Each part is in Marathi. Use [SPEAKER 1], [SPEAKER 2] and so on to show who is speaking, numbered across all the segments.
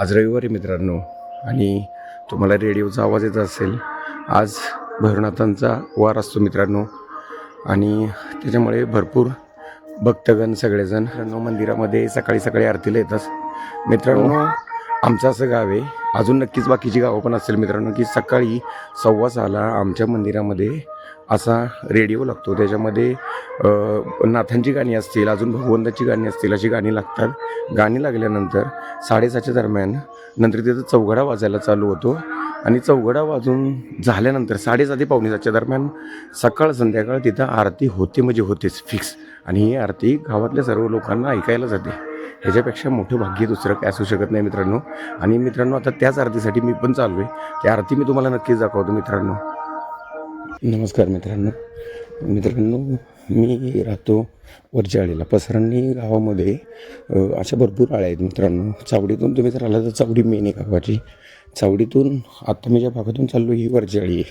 [SPEAKER 1] आज रविवारी मित्रांनो आणि तुम्हाला रेडिओचा आवाज येत असेल. आज भैरवनाथांचा वार असतो मित्रांनो. आणि त्याच्यामुळे भरपूर भक्तगण सगळेजण मित्रांनो मंदिरामध्ये सकाळी सकाळी आरतीला येतात. मित्रांनो आमचं असं गाव आहे. अजून नक्कीच बाकीची गावं पण असेल मित्रांनो की सकाळी सव्वा सहाला आमच्या मंदिरामध्ये असा रेडिओ लागतो. त्याच्यामध्ये नाथांची गाणी असतील अजून भगवंताची गाणी असतील अशी गाणी लागतात. गाणी लागल्यानंतर साडेसहाच्या दरम्यान नंतर तिथं चौघडा वाजायला चालू होतो आणि चौघडा वाजून झाल्यानंतर साडेसात ते पावणे सातच्या दरम्यान सकाळ संध्याकाळ तिथं आरती होते म्हणजे होतेच फिक्स. आणि ही आरती गावातल्या सर्व लोकांना ऐकायला जाते. ह्याच्यापेक्षा मोठं भाग्य दुसरं काय असू शकत नाही मित्रांनो. आणि मित्रांनो आता त्याच आरतीसाठी मी पण चालू आहे ती आरती मी तुम्हाला नक्कीच दाखवतो मित्रांनो. नमस्कार मित्रांनो. मित्रांनो मी राहतो वरच्या आळीला पसरांनी गावामध्ये अशा भरपूर आळ्या आहेत मित्रांनो. चावडीतून तुम्ही जर आला तर चावडी मेन आहे गावाची. चावडीतून आत्ता मी ज्या भागातून चाललो ही वरची आहे.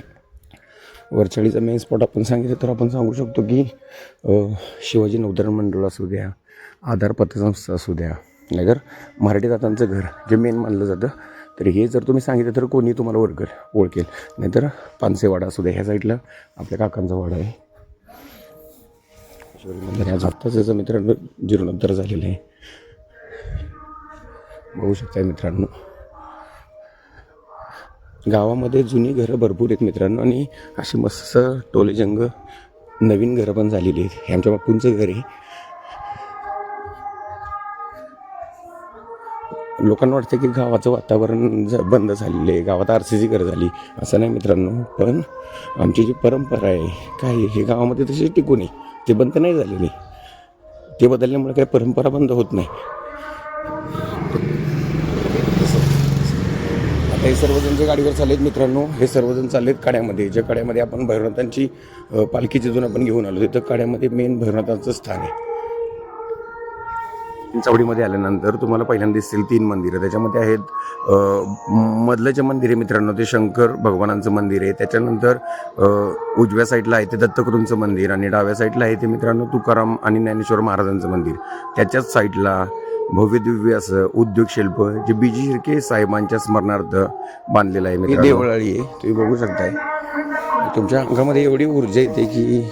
[SPEAKER 1] वरच्याळीचा मेन स्पॉट आपण सांगितलं तर आपण सांगू शकतो की शिवाजी नवधरण मंडळ असू द्या आधार पतसंस्था असू द्या नाहीतर मराठी दातांचं घर जे मेन मानलं जातं तर हे जर तुम्ही सांगितलं तर कोणी तुम्हाला ओळखेल ओळखेल. नाहीतर पानसेवाडा असू द्या ह्या साईडला आपल्या काकांचा वाडा आहे. मंदिर आज आत्ताच याचं मित्रांनो जीर्णोद्धार झालेलं आहे. बघू शकताय मित्रांनो. गावामध्ये जुनी घरं भरपूर आहेत मित्रांनो आणि अशी मस्त टोलेजंग नवीन घरं पण झालेली आहेत. हे आमच्या बापूंचं घर आहे. लोकांना वाटतं की गावाचं वातावरण ज बंद झालेलं आहे गावात आर सी सी घर झाली असं नाही मित्रांनो. पण आमची जी परंपरा आहे काय हे गावामध्ये तशी टिकून आहे. ते बंद नाही झालेली ते बदलल्यामुळे काही परंपरा बंद होत नाही. आता हे सर्वजण जे गाडीवर चाललेत मित्रांनो हे सर्वजण चाललेत काड्यामध्ये. ज्या काड्यामध्ये आपण भैरवनाथांची पालखीची पालखी जिथून आपण घेऊन आलो तिथं काड्यामध्ये मेन भैरवनाथांचं स्थान आहे. चौडीमध्ये आल्यानंतर तुम्हाला पहिल्यांदा दिसतील तीन मंदिरं. त्याच्यामध्ये आहेत मधलं जे मंदिर आहे मित्रांनो ते शंकर भगवानांचं मंदिर आहे. त्याच्यानंतर उजव्या साईडला आहे ते दत्तगुरूंचं मंदिर आणि डाव्या साईडला आहे ते मित्रांनो तुकाराम आणि ज्ञानेश्वर महाराजांचं मंदिर. त्याच्याच साईडला भव्य दिव्य असं उद्योग शिल्प जे बीजी शिर्के साहेबांच्या स्मरणार्थ बांधलेलं आहे देवळाळी आहे तुम्ही बघू शकताय. तुमच्या अंगामध्ये एवढी ऊर्जा येते की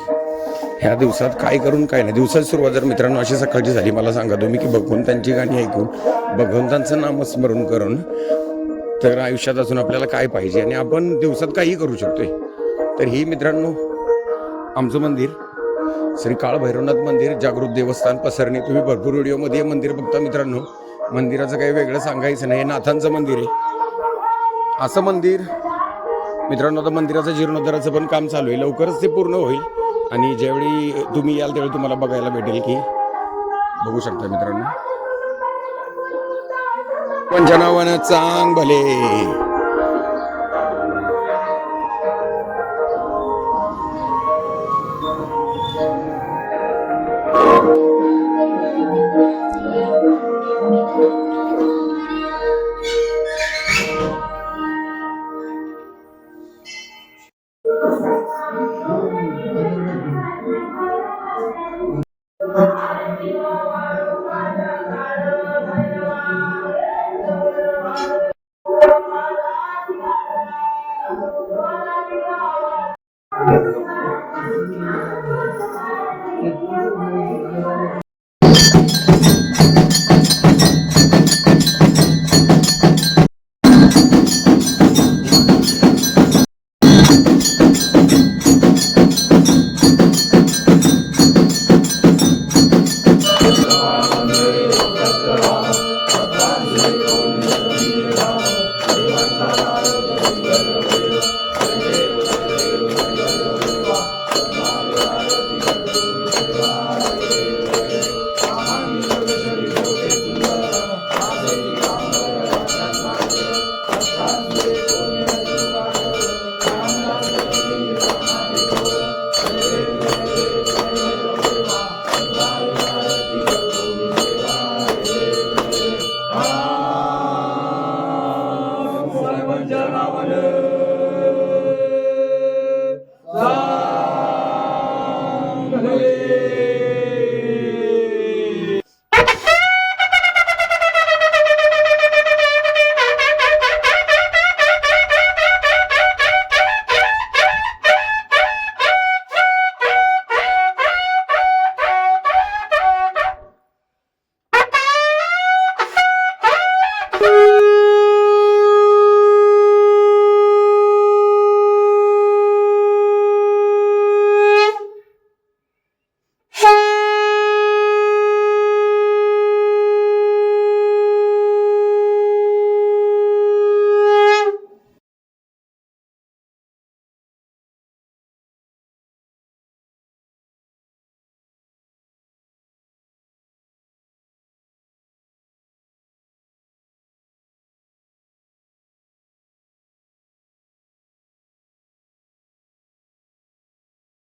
[SPEAKER 1] ह्या दिवसात काय करून काय नाही. दिवसात सुरुवात जर मित्रांनो अशी सकाळची झाली मला सांगा तुम्ही की भगवंतांची गाणी ऐकून भगवंतांचं नामस्मरण करून तर आयुष्यात असून आपल्याला काय पाहिजे? आणि आपण दिवसात काही करू शकतोय. तर ही मित्रांनो आमचं मंदिर श्री काळ भैरवनाथ मंदिर जागृत देवस्थान पसरणे. तुम्ही भरपूर व्हिडिओमध्ये हे मंदिर बघता मित्रांनो. मंदिराचं काही वेगळं सांगायचं नाही. हे नाथांचं मंदिर आहे. असं मंदिर मित्रांनो आता मंदिराचं जीर्णोद्धाराचं पण काम चालू आहे. लवकरच ते पूर्ण होईल. आणि ज्यावेळी तुम्ही याल त्यावेळी तुम्हाला बघायला भेटेल की बघू शकता मित्रांनो. पंचनावन चांग भले.